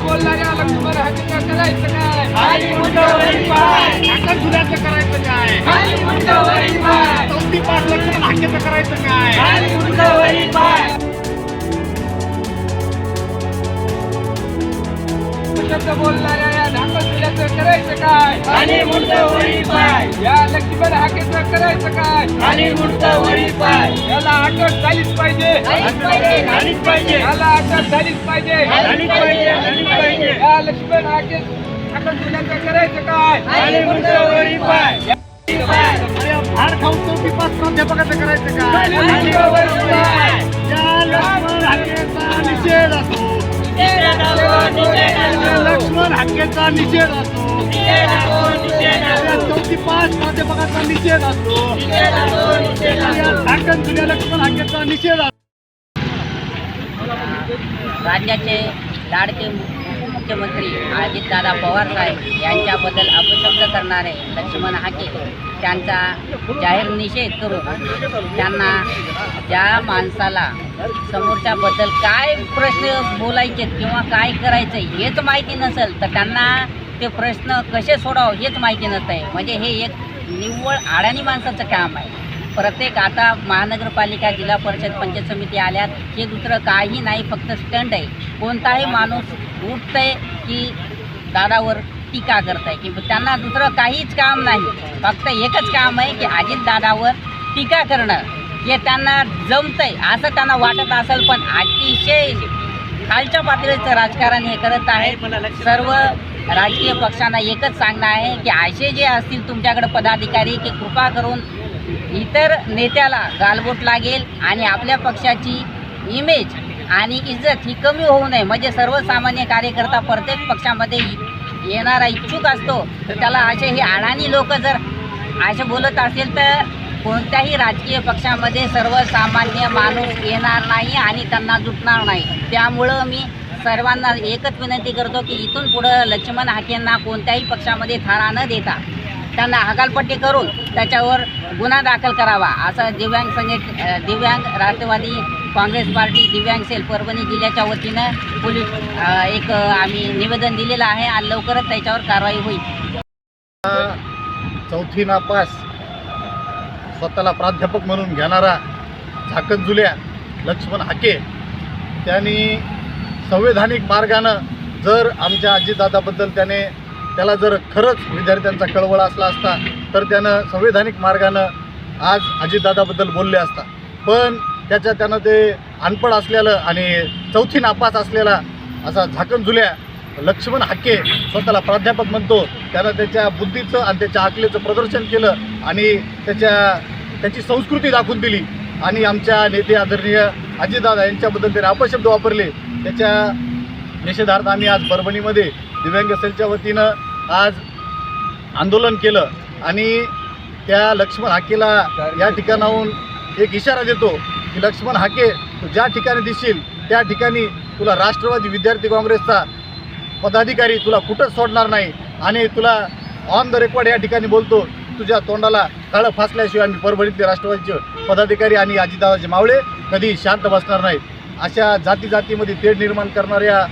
बोलणाऱ्या लक्ष्मण हाकेचं करायचं काय झाकण झुल्याचं करायचं काय? चौथी पाच लक्ष्मण करायचं काय? बोलणाऱ्या या करायचं काय? मुंड पाय या करायचं काय? मुंड वरी पाय. याला अटक झालीच पाहिजे. झालीच पाहिजे याला अटक झालीच पाहिजे. झालीच पाहिजे झालीच पाहिजे. या लक्ष्मण हाके झाकण झुल्याचं करायचं काय? पाय. खाऊन प्राध्यापकाचं करायचं काय? या लक्ष्मण हाकेचा निषेध लक्ष्मण हाकेचा निषेध असो. निषेध असो निषेध या असो चौथी पाच प्राध्यापकाचा निषेध असो. निषेध असो निषेध या असो झाकण जुन्या लक्ष्मण हाकेचा निषेध असो. राज्याचे लाडके मुख्यमंत्री अजितदादा पवार साहेब यांच्याबद्दल अपशब्द करणारे लक्ष्मण हाके त्यांचा जाहीर निषेध करून त्यांना ज्या माणसाला समोरच्याबद्दल काय प्रश्न बोलायचे किंवा काय करायचं हेच माहिती नसेल तर त्यांना ते प्रश्न कसे सोडावं हेच माहिती नसतं आहे म्हणजे हे एक निव्वळ आडाणी माणसाचं काम आहे. प्रत्येक आता महानगरपालिका जिल्हा परिषद पंचायत समिती आल्यात. हे दुसरं काही नाही फक्त स्टंट आहे. कोणताही माणूस उठतंय की दादावर टीका करताय. की त्यांना दुसरं काहीच काम नाही. फक्त एकच काम आहे की अजित दादावर टीका करणं. हे त्यांना जमतंय असं त्यांना वाटत असेल पण अतिशय खालच्या पातळीचं राजकारण हे करत आहे सर्व राजकीय पक्षांना एकच सांगणं आहे की असे जे असतील तुमच्याकडे पदाधिकारी की कृपा करून इतर नेत्याला गालबोट लागेल आणि आपल्या पक्षाची इमेज आणि इज्जत ही कमी होऊ नये. म्हणजे सर्वसामान्य कार्यकर्ता प्रत्येक पक्षामध्ये इ- येणारा इच्छुक असतो. तर त्याला असे हे अडाणी लोक जर असे बोलत असेल तर कोणत्याही राजकीय पक्षामध्ये सर्वसामान्य माणूस येणार नाही आणि त्यांना जुटणार नाही. त्यामुळं मी सर्वांना एकच विनंती करतो की इथून पुढं लक्ष्मण हाकेंना कोणत्याही पक्षामध्ये थारा न देता त्यांना हकालपट्टी करून त्याच्यावर गुन्हा दाखल करावा. असं दिव्यांग संघट दिव्यांग राष्ट्रवादी काँग्रेस पार्टी दिव्यांग सेल परभणी जिल्ह्याच्या वतीनं पोलीस एक आम्ही निवेदन दिलेलं आहे आणि लवकरच त्याच्यावर कारवाई होईल. चौथी नापास स्वतःला प्राध्यापक म्हणून घेणारा झाकण जुल्या लक्ष्मण हाके त्यांनी संवैधानिक मार्गानं जर आमच्या आजीदादाबद्दल त्याने त्याला जर खरंच विद्यार्थ्यांचा कळवळ असला असता तर त्यानं संवैधानिक मार्गानं आज अजितदादाबद्दल बोलले असता. पण त्याच्या त्यानं ते अनपड असलेलं आणि चौथी नापास असलेला असा झाकणझुल्या लक्ष्मण हाके स्वतःला प्राध्यापक म्हणतो त्यानं त्याच्या बुद्धीचं आणि त्याच्या आकलेचं प्रदर्शन केलं आणि त्याच्या त्याची संस्कृती दाखवून दिली. आणि आमच्या नेते आदरणीय अजितदादा यांच्याबद्दल त्याने अपशब्द वापरले. त्याच्या निषेधार्थ आम्ही आज परभणीमध्ये दिव्यांग सेलच्या वतीनं आज आंदोलन केलं आणि त्या लक्ष्मण हाकेला या ठिकाणाहून एक इशारा देतो की लक्ष्मण हाके तू ज्या ठिकाणी दिसशील त्या ठिकाणी तुला राष्ट्रवादी विद्यार्थी काँग्रेसचा पदाधिकारी तुला कुठंच सोडणार नाही आणि तुला ऑन द रेकॉर्ड या ठिकाणी बोलतो तुझ्या तोंडाला काळं फासल्याशिवाय आम्ही परभणीतले राष्ट्रवादीचे पदाधिकारी आणि अजितदादाचे मावळे कधी शांत बसणार नाहीत. अशा जाती जातीमध्ये तेढ निर्माण करणाऱ्या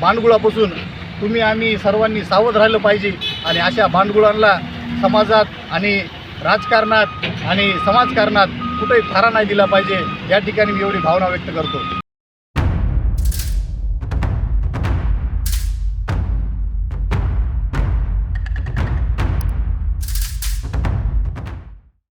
भांडगुळापासून तुम्ही आम्ही सर्वांनी सावध राहिलं पाहिजे आणि अशा भांडगुळांना समाजात आणि राजकारणात आणि समाजकारणात कुठेही थारा नाही दिला पाहिजे. या ठिकाणी मी एवढी भावना व्यक्त करतो.